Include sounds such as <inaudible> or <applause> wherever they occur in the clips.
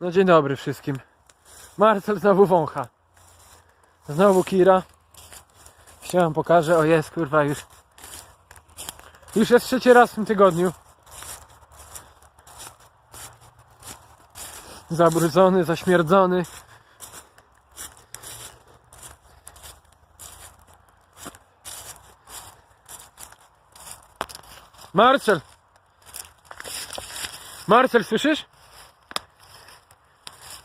No dzień dobry wszystkim. Marcel znowu wącha. Znowu Kira. Wam pokażę. O jest kurwa już. Już jest trzeci raz w tym tygodniu. Zabrudzony, zaśmierdzony. Marcel! Marcel, słyszysz?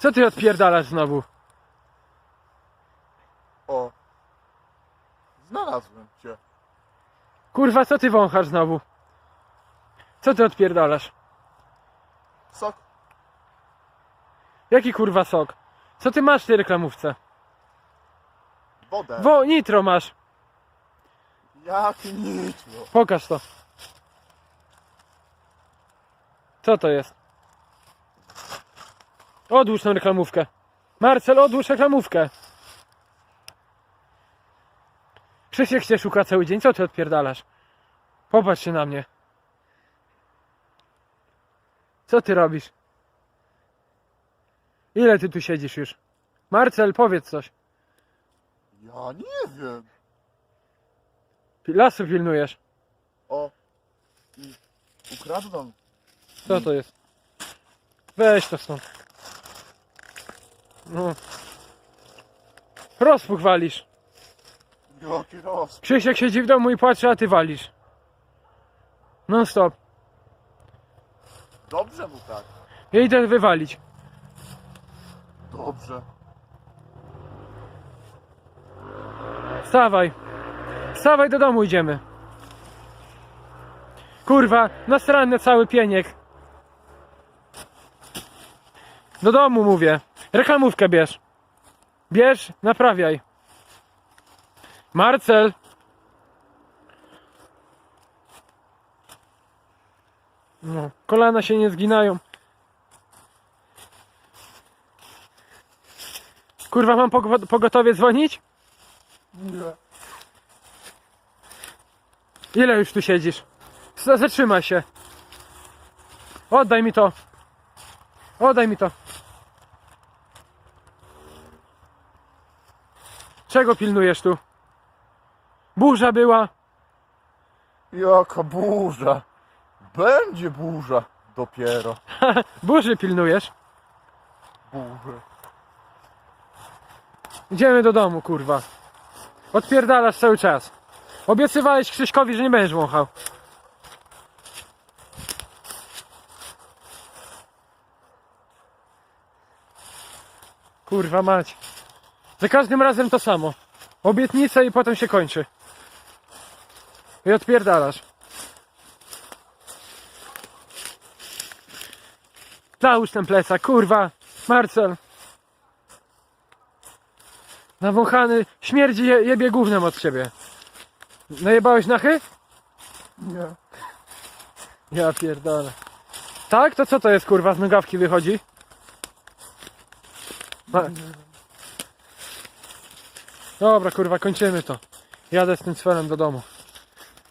Co ty odpierdalasz znowu? O. Znalazłem cię. Kurwa, co ty wąchasz znowu? Co ty odpierdalasz? Sok. Jaki kurwa sok? Co ty masz w tej reklamówce? Wodę. Wo, nitro masz. Jak nitro. Pokaż to. Co to jest? Odłóż tę reklamówkę. Marcel, odłóż reklamówkę. Krzysiek cię szuka cały dzień. Co ty odpierdalasz? Popatrz się na mnie. Co ty robisz? Ile ty tu siedzisz już? Marcel, powiedz coś. Ja nie wiem. Lasu pilnujesz. O. I ukradną. Co to jest? Weź to stąd. No. Rozpuch walisz. Jaki roz. Krzysiek siedzi w domu i patrzy, a ty walisz. Non stop. Dobrze mu tak. Ja idę wywalić. Dobrze. Wstawaj. Wstawaj do domu idziemy. Kurwa, nasrany cały pieniek. Do domu mówię. Reklamówkę bierz. Bierz, naprawiaj. Marcel. No, kolana się nie zginają. Kurwa, mam pogo- pogotowie dzwonić? Nie. Ile już tu siedzisz? Zatrzymaj się. Oddaj mi to. Oddaj mi to. Czego pilnujesz tu? Burza była. Jaka burza. Będzie burza. Dopiero. <laughs> Burzy pilnujesz. Burza. Idziemy do domu, kurwa. Odpierdalasz cały czas. Obiecywałeś Krzyśkowi, że nie będziesz wąchał. Kurwa mać. Za każdym razem to samo. Obietnica i potem się kończy. I odpierdalasz. Załóż ten plecak, kurwa. Marcel. Nawąchany, śmierdzi je, jebie gównem od ciebie. Najebałeś nachy? Nie. Ja pierdolę. Tak? To co to jest kurwa z nogawki wychodzi? Ma... Dobra kurwa, kończymy to. Jadę z tym cfelem do domu.